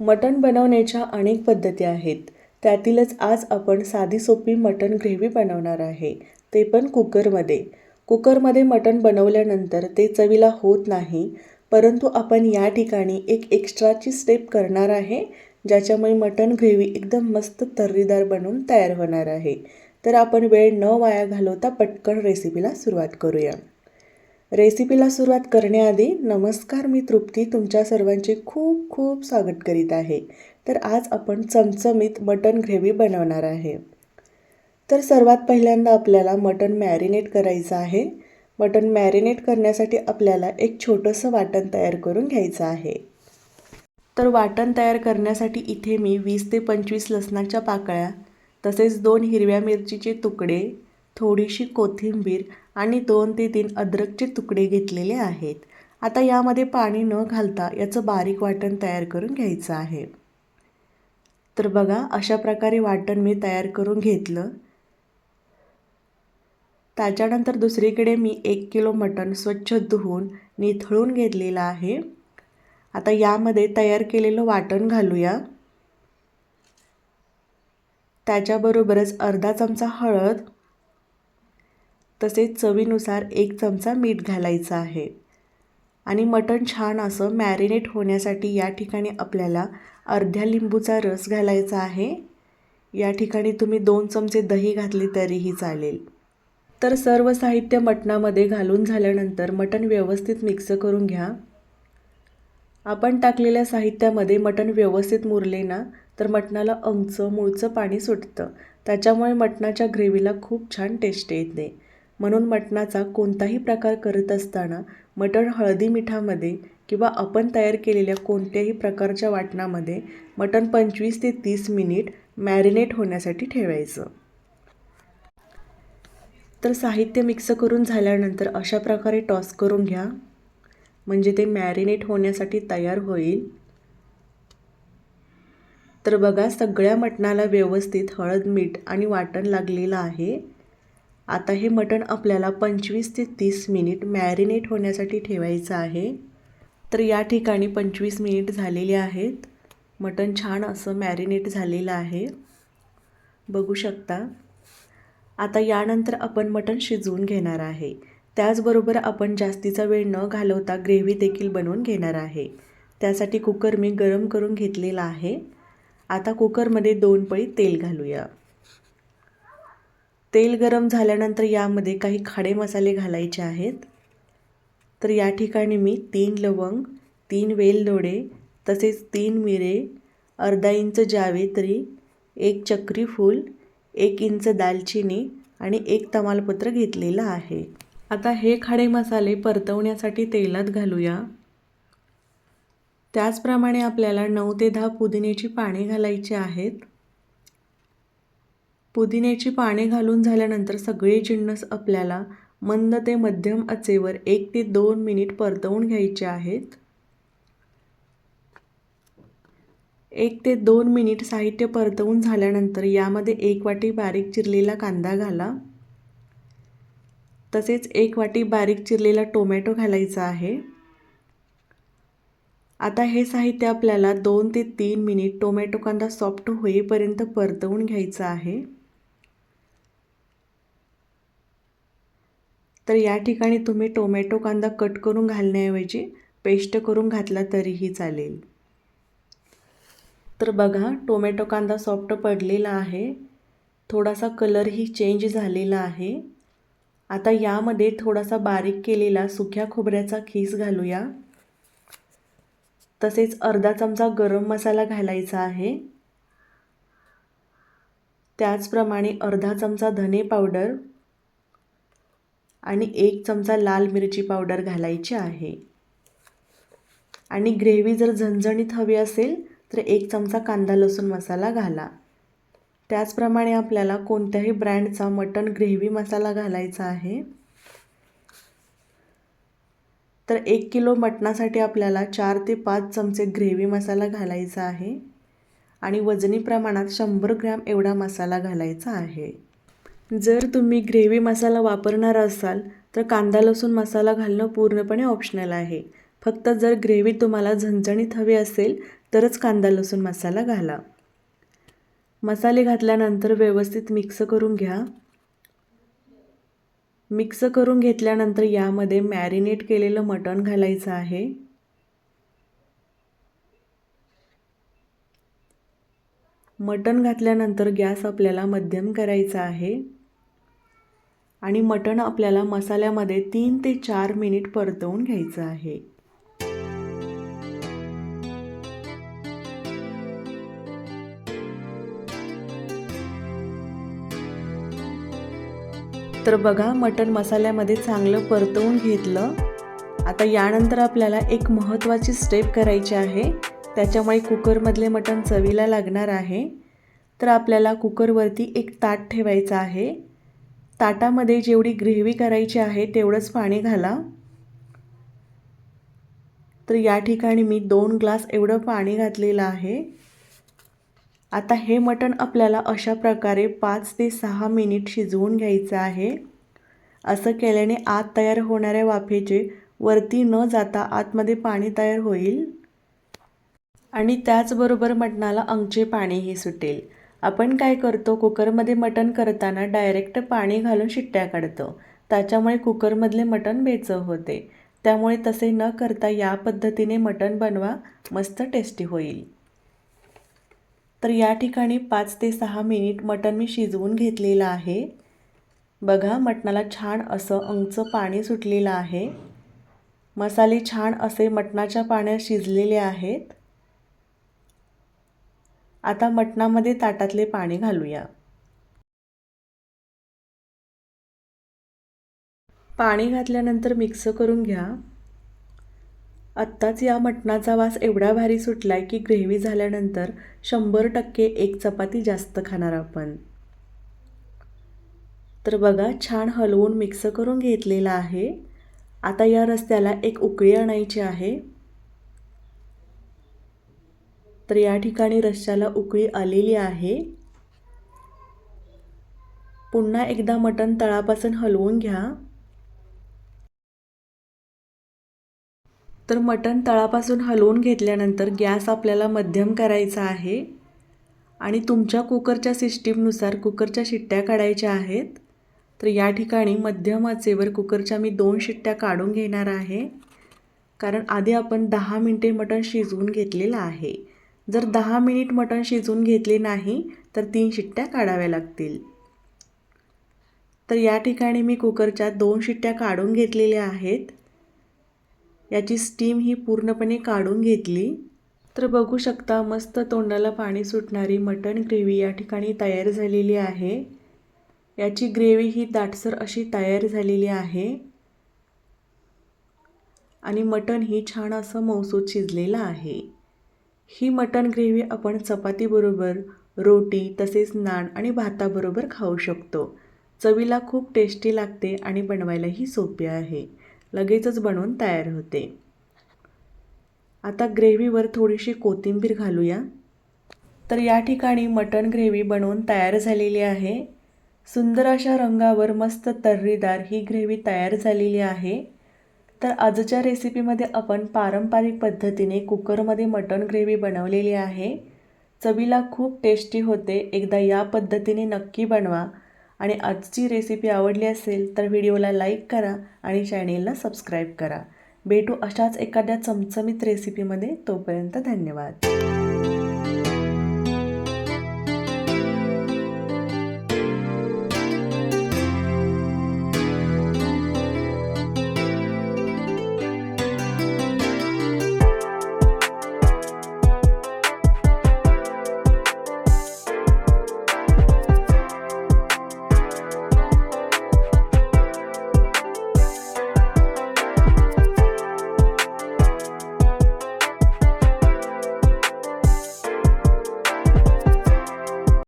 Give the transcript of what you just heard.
मटण बनवण्याच्या अनेक पद्धती आहेत. त्यातीलच आज आपण साधी सोपी मटण ग्रेव्ही बनवणार आहे. ते पण कुकरमध्ये. कुकरमध्ये मटण बनवल्यानंतर ते चवीला होत नाही परंतु आपण या ठिकाणी एक एक्स्ट्राची स्टेप करणार आहे ज्याच्यामुळे मटण ग्रेव्ही एकदम मस्त तर्रीदार बनवून तयार होणार आहे. तर आपण वेळ न वाया घालवता पटकन रेसिपीला सुरुवात करूया. रेसिपीला सुरुवात करण्याआधी नमस्कार मी तृप्ती. तुमच्या सर्वांचे खूप खूप स्वागत करीत आहे. तर आज आपण चमचमीत मटण ग्रेव्ही बनवणार आहे. तर सर्वात पहिल्यांदा आपल्याला मटण मॅरिनेट करायचं आहे. मटण मॅरिनेट करण्यासाठी आपल्याला एक छोटंसं वाटण तयार करून घ्यायचं आहे. तर वाटण तयार करण्यासाठी इथे मी वीस ते पंचवीस लसणाच्या पाकळ्या तसेच दोन हिरव्या मिरचीचे तुकडे थोडीशी कोथिंबीर आणि दोन ते तीन अद्रकचे तुकडे घेतलेले आहेत. आता यामध्ये पाणी न घालता याचं बारीक वाटण तयार करून घ्यायचं आहे. तर बघा अशा प्रकारे वाटण मी तयार करून घेतलं. त्याच्यानंतर दुसरीकडे मी एक किलो मटण स्वच्छ धुवून निथळून घेतलेलं आहे. आता यामध्ये तयार केलेलं वाटण घालूया. त्याच्याबरोबरच अर्धा चमचा हळद तसेच चवीनुसार एक चमचा मीठ घालायचं आहे. आणि मटण छान असं मॅरिनेट होण्यासाठी या ठिकाणी आपल्याला अर्ध्या लिंबूचा रस घालायचा आहे. या ठिकाणी तुम्ही दोन चमचे दही घातले तरीही चालेल. तर सर्व साहित्य मटणामध्ये घालून झाल्यानंतर मटण व्यवस्थित मिक्स करून घ्या. आपण टाकलेल्या साहित्यामध्ये मटण व्यवस्थित मुरले ना तर मटणाला अंगचं मुळचं पाणी सुटतं. त्याच्यामुळे मटणाच्या ग्रेव्हीला खूप छान टेस्ट येते. म्हणून मटणाचा कोणताही प्रकार करत असताना मटण हळदी मिठामध्ये किंवा आपण तयार केलेल्या कोणत्याही प्रकारच्या वाटणामध्ये मटण पंचवीस ते तीस मिनिट मॅरिनेट होण्यासाठी ठेवायचं. तर साहित्य मिक्स करून झाल्यानंतर अशा प्रकारे टॉस करून घ्या. म्हणजे ते मॅरिनेट होण्यासाठी तयार होईल. तर बघा सगळ्या मटणाला व्यवस्थित हळद मीठ आणि वाटण लागलेलं आहे. आता हे मटण आपल्याला पंचवीस ते तीस मिनिट मॅरिनेट होण्यासाठी ठेवायचं आहे. तर या ठिकाणी पंचवीस मिनिट झालेले आहेत. मटण छान असं मॅरिनेट झालेलं आहे. बघू शकता. आता यानंतर आपण मटण शिजवून घेणार आहे. त्याचबरोबर आपण जास्तीचा वेळ न घालवता ग्रेव्ही देखील बनवून घेणार आहे. त्यासाठी कुकर मी गरम करून घेतलेला आहे. आता कुकरमध्ये दोन पळी तेल घालूया. तेल गरम झाल्यानंतर यामध्ये काही खाडे मसाले घालायचे आहेत. तर या ठिकाणी मी तीन लवंग तीन वेलदोडे तसेच तीन मिरे अर्धा इंच जावेत्री एक चक्री फूल एक इंच दालचिनी आणि एक तमालपत्र घेतलेलं आहे. आता हे खाडे मसाले परतवण्यासाठी तेलात घालूया. त्याचप्रमाणे आपल्याला नऊ ते दहा पुदिन्याची पाने घालायची आहेत. पुदिन्याची पाने घालून झाल्यानंतर सगळे जिन्नस आपल्याला मंद ते मध्यम आचेवर एक ते दोन मिनिट परतवून घ्यायचे आहेत. एक ते दोन मिनिट साहित्य परतवून झाल्यानंतर यामध्ये एक वाटी बारीक चिरलेला कांदा घाला. तसेच एक वाटी बारीक चिरलेला टोमॅटो घालायचा आहे. आता हे साहित्य आपल्याला दोन ते तीन मिनिट टोमॅटो कांदा सॉफ्ट होईपर्यंत परतवून घ्यायचं आहे. तर या ठिकाणी तुम्ही टोमॅटो कांदा कट करून घालण्याऐवजी पेस्ट करून घातला तरीही चालेल. तर बघा टोमॅटो कांदा सॉफ्ट पडलेला आहे. थोडासा कलरही चेंज झालेला आहे. आता यामध्ये थोडासा बारीक केलेला सुक्या खोबऱ्याचा खीस घालूया. तसेच अर्धा चमचा गरम मसाला घालायचा आहे. त्याचप्रमाणे अर्धा चमचा धने पावडर आणि एक चमचा लाल मिरची पावडर घालायची आहे. आणि ग्रेव्ही जर झणझणीत हवी असेल तर एक चमचा कांदा लसूण मसाला घाला. त्याचप्रमाणे आपल्याला कोणत्याही ब्रँडचा मटण ग्रेव्ही मसाला घालायचा आहे. तर एक किलो मटणासाठी आपल्याला चार ते पाच चमचे ग्रेव्ही मसाला घालायचा आहे. आणि वजनी प्रमाणात शंभर ग्रॅम एवढा मसाला घालायचा आहे. जर तुम्ही ग्रेव्ही मसाला वापरणार असाल तर कांदा लसूण मसाला घालणं पूर्णपणे ऑप्शनल आहे. फक्त जर ग्रेव्ही तुम्हाला झणझणीत हवी असेल तरच कांदा लसूण मसाला घाला. मसाले घातल्यानंतर व्यवस्थित मिक्स करून घ्या. मिक्स करून घेतल्यानंतर यामध्ये मॅरिनेट केलेलं मटण घालायचं आहे. मटण घातल्यानंतर गॅस आपल्याला मध्यम करायचा आहे. आणि मटण आपल्याला मसाल्यामध्ये तीन ते चार मिनिट परतवून घ्यायचं आहे. तर बघा मटण मसाल्यामध्ये चांगलं परतवून घेतलं. आता यानंतर आपल्याला एक महत्त्वाची स्टेप करायची आहे. त्याच्यामुळे कुकरमधले मटण चवीला लागणार आहे. तर आपल्याला कुकरवरती एक ताट ठेवायचं आहे. ताटामध्ये जेवढी ग्रेव्ही करायची आहे तेवढंच पाणी घाला. तर या ठिकाणी मी दोन ग्लास एवढं पाणी घातलेलं आहे. आता हे मटण आपल्याला अशा प्रकारे पाच ते सहा मिनिट शिजवून घ्यायचं आहे. असं केल्याने आत तयार होणाऱ्या वाफेचे वरती न जाता आतमध्ये पाणी तयार होईल. आणि त्याचबरोबर मटणाला अंगचे पाणीही सुटेल. आपण काय करतो कुकरमध्ये मटण करताना डायरेक्ट पाणी घालून शिट्ट्या काढतो. त्याच्यामुळे कुकरमधले मटण बेचव होते. त्यामुळे तसे न करता या पद्धतीने मटण बनवा मस्त टेस्टी होईल. तर या ठिकाणी पाच ते सहा मिनिट मटण मी शिजवून घेतलेलं आहे. बघा मटणाला छान असं अंगचं पाणी सुटलेलं आहे. मसाले छान असे मटणाच्या पाण्यात शिजलेले आहेत. आता मटणामध्ये ताटातले पाणी घालूया. पाणी घातल्यानंतर मिक्स करून घ्या. आत्ताच या मटणाचा वास एवढा भारी सुटला आहे की ग्रेव्ही झाल्यानंतर शंभर टक्के एक चपाती जास्त खाणार आपण. तर बघा छान हलवून मिक्स करून घेतलेला आहे. आता या रस्त्याला एक उकळी आणायची आहे. तर या ठिकाणी रश्श्याला उकळी आलेली आहे. पुन्हा एकदा मटण तळापासून हलवून घ्या. तर मटण तळापासून हलवून घेतल्यानंतर गॅस आपल्याला मध्यम करायचा आहे आणि तुमच्या कुकरच्या सिस्टीमनुसार कुकरच्या शिट्ट्या काढायच्या आहेत. तर या ठिकाणी मध्यम आचेवर कुकरच्या मी दोन शिट्ट्या काढून घेणार आहे. कारण आधी आपण दहा मिनटे मटण शिजवून घेतलेलं आहे. जर दहा मिनिट मटण शिजवून घेतले नाही तर तीन शिट्ट्या काढाव्या लागतील. तर या ठिकाणी मी कुकरच्या दोन शिट्ट्या काढून घेतलेल्या आहेत. याची स्टीम ही पूर्णपणे काढून घेतली. तर बघू शकता मस्त तोंडाला पाणी सुटणारी मटण ग्रेव्ही या ठिकाणी तयार झालेली आहे. याची ग्रेव्ही ही दाटसर अशी तयार झालेली आहे. आणि मटण ही छान असं मौसूद शिजलेलं आहे. ही मटण ग्रेव्ही आपण चपातीबरोबर रोटी तसेच नान आणि भाताबरोबर खाऊ शकतो. चवीला खूप टेस्टी लागते आणि बनवायलाही सोपे आहे. लगेचच बनवून तयार होते. आता ग्रेव्हीवर थोडीशी कोथिंबीर घालूया. तर या ठिकाणी मटण ग्रेव्ही बनवून तयार झालेली आहे. सुंदर अशा रंगावर मस्त तर्रीदार ही ग्रेव्ही तयार झालेली आहे. तर आजच्या रेसिपीमध्ये आपण पारंपरिक पद्धतीने कुकरमध्ये मटण ग्रेव्ही बनवलेली आहे. चवीला खूप टेस्टी होते. एकदा या पद्धतीने नक्की बनवा. आणि आजची रेसिपी आवडली असेल तर व्हिडिओला लाईक करा आणि चॅनेलला सबस्क्राईब करा. भेटू अशाच एखाद्या चमचमीत रेसिपीमध्ये तोपर्यंत धन्यवाद.